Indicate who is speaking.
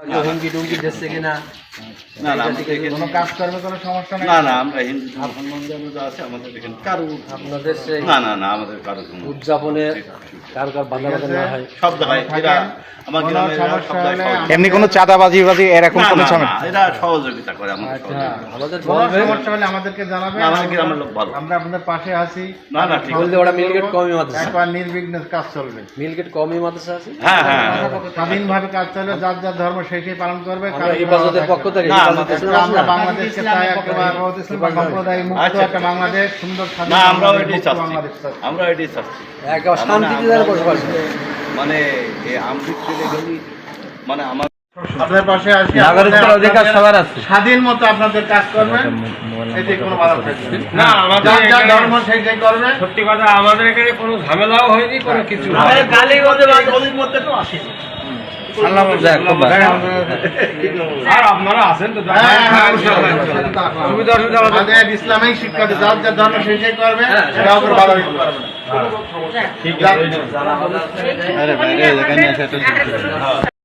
Speaker 1: হুমকি টুমকি দিচ্ছে কিনা
Speaker 2: না না
Speaker 3: কোনো কাজ কোনো সমস্যা
Speaker 2: না না আমরা হিন্দু মুসলমান আছে আমাদের এখানে কারও
Speaker 1: আপনাদের
Speaker 2: না না না আমাদের কারও
Speaker 1: উদযাপনে কার কার বাধা বাধা না হয়?
Speaker 2: সব জায়গায় এরা আমার
Speaker 3: কোনো
Speaker 2: গ্রামের এরা সব
Speaker 3: সমস্যা
Speaker 2: জায়গায়
Speaker 3: হলে
Speaker 2: সহযোগিতা
Speaker 4: এমনি কোনো চাঁদাবাজি বাজি এরকম কোনো সমস্যা
Speaker 2: এরা সহযোগিতা করে আমাদের
Speaker 3: আচ্ছা
Speaker 1: আমাদের
Speaker 3: সমস্যা হলে আমাদেরকে জানাবেন।
Speaker 2: আমাদের গ্রামের লোক ভালো।
Speaker 3: আমরা আপনাদের পাশে আছি।
Speaker 2: না না ঠিক
Speaker 1: ওরা মিলগেট কমই মাদ্রাসা।
Speaker 3: একবার নির্বিঘ্নে কাজ চলবে।
Speaker 1: মিলগেট কমই মাদ্রাসা আছে?
Speaker 2: হ্যাঁ হ্যাঁ হ্যাঁ।
Speaker 3: স্বাধীনভাবে কাজ চলবে যার যার ধর্ম সেই সেই পালন করবে
Speaker 1: পক্ষ
Speaker 3: আমরা বাংলাদেশকে চাই একেবারে সম্প্রদায় মুক্ত
Speaker 2: আচ্ছা,
Speaker 3: একটা বাংলাদেশ সুন্দর স্বাধীন
Speaker 2: না আমরাও এটাই চাচ্ছি। আমরা এটাই চাচ্ছি।
Speaker 1: একেবারে
Speaker 2: মানে
Speaker 1: শান্তিতে যারা বসবাস
Speaker 2: মানে এই আমৃত থেকে মানে আমার
Speaker 3: আপনাদের পাশে আছি
Speaker 1: নাগরিকদের অধিকার সবার আছে।
Speaker 3: স্বাধীন মতো আপনাদের কাজ করবেন। এতে কোনো বাধা থাকবে না
Speaker 5: আমাদের
Speaker 3: যার ধর্ম করবে।
Speaker 5: সত্যি কথা আমাদের এখানে কোনো ঝামেলাও হয়নি কোনো কিছু না। আর আপনারা আছেন তো
Speaker 3: হ্যাঁ, হ্যাঁ।
Speaker 5: সুবিধা অসুবিধা
Speaker 3: ইসলামিক শিক্ষা দিয়ে যার যার ধর্ম সেই সেই করবে কাউকে বাধা দিতে পারবে না। যার-